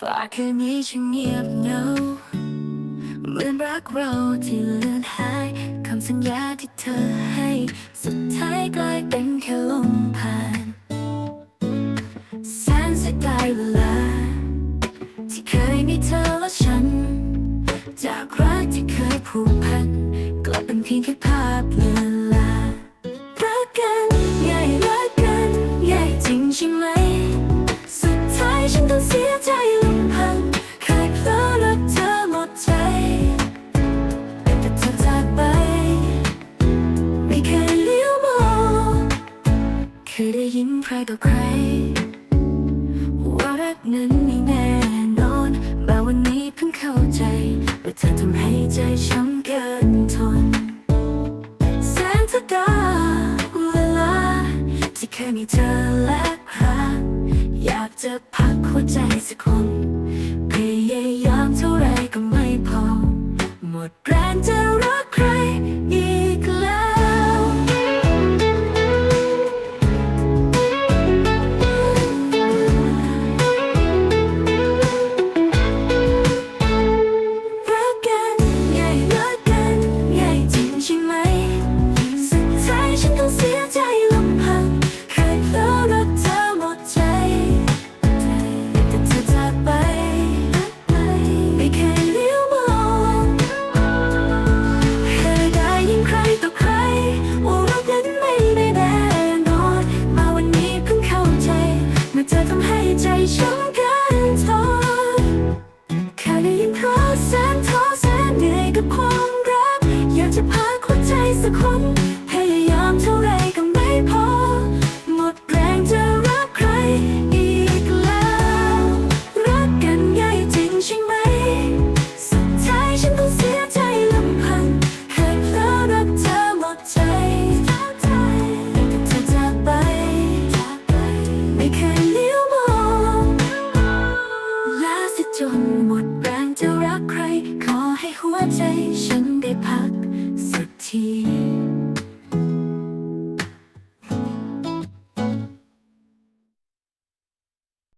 ฝากคืนนี้ฉันเงียบเหงาเหมือนรักเราที่เลือนหายคำสัญญาที่เธอให้ สุดท้ายกลายเป็นแค่ลมผ่านแสนเสียดายเวลา ที่เคยมีเธอและฉัน จากรักที่เคยผูกพัน กลับเป็นเพียงแค่ภาพเลือนลางรักกันใหญ่รักกันใหญ่จริงใช่ไหม สุดท้ายฉันต้องเสียใจ ยินใคร ว่ารักนั้นไม่แน่นอนมาวันนี้เพิ่งเข้าใจ ว่าเธอทำให้ใจช้ำเกินทนแสนทดาเวลา ที่เคยมีเธอและรักอยากจะพักหัวใจสักคนพยายามเท่าไรก็ไม่พอ หมดแรงจะ เมื่อเธอทำให้ใจฉันกันทนแค่ได้ยินเพราะแสนท้อแสนเหนื่อยกับความรัก อยากจะพาคนใจสักคน พยายามเท่าไรก็ไม่พอ จนหมดแรงจะรักใคร ขอให้หัวใจฉันได้พัก